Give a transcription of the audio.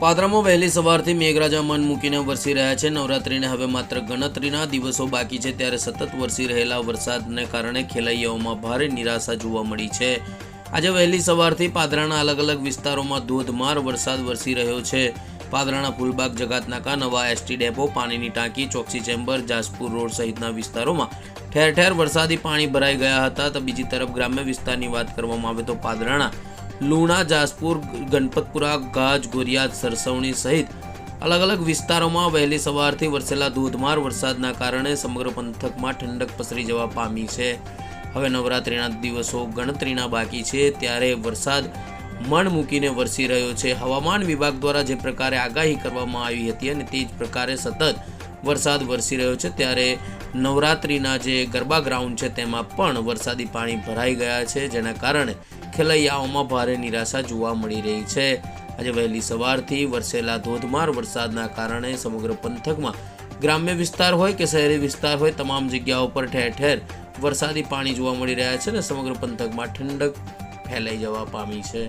પાદરામાં વહેલી સવારથી મેઘરાજા મન મૂકીને વરસી રહ્યા છે. નવરાત્રિને હવે માત્ર ગણતરીના દિવસો બાકી છે. ત્યારે સતત વરસી રહેલા વરસાદને કારણે ખેલૈયાઓમાં ભારે નિરાશા જોવા મળી છે. આજે વહેલી સવારથી પાદરાના અલગ અલગ વિસ્તારોમાં ધોધમાર વરસાદ વરસી રહ્યો છે. પાદરાના ફૂલબાગ, જગાતનાકા, નવા એસટી ડેપો, પાણીની ટાંકી, ચોકસી ચેમ્બર, જાસપુર રોડ સહિતના વિસ્તારોમાં ઠેર ઠેર વરસાદી પાણી ભરાઈ ગયા હતા. તો બીજી તરફ ગ્રામ્ય વિસ્તારની વાત કરવામાં આવે તો પાદરાના લુણા જાસપુર ગણપતપુરા, ગાજ, ગોરિયાદ, સરસવણી સહિત અલગ અલગ વિસ્તારોમાં વહેલી સવારથી વરસેલા ધોધમાર વરસાદના કારણે સમગ્ર પંથકમાં ઠંડક પસરી જવા પામી છે. હવે નવરાત્રિના દિવસો ગણતરીના બાકી છે. ત્યારે વરસાદ મણ મૂકીને વરસી રહ્યો છે. હવામાન વિભાગ દ્વારા જે પ્રકારે આગાહી કરવામાં આવી હતી અને તે જ પ્રકારે સતત વરસાદ વરસી રહ્યો છે. ત્યારે નવરાત્રિના જે ગરબા ગ્રાઉન્ડ છે, તેમાં પણ વરસાદી પાણી ભરાઈ ગયા છે, જેના કારણે ખેલૈયાઓમાં ભારે નિરાશા જોવા મળી રહી છે. આજે વહેલી સવારથી વરસેલા ધોધમાર વરસાદના કારણે સમગ્ર પંથકમાં ગ્રામ્ય વિસ્તાર હોય કે શહેરી વિસ્તાર હોય, તમામ જગ્યાઓ પર ઠેર ઠેર વરસાદી પાણી જોવા મળી રહ્યા છે અને સમગ્ર પંથકમાં ઠંડક ફેલાઈ જવા પામી છે.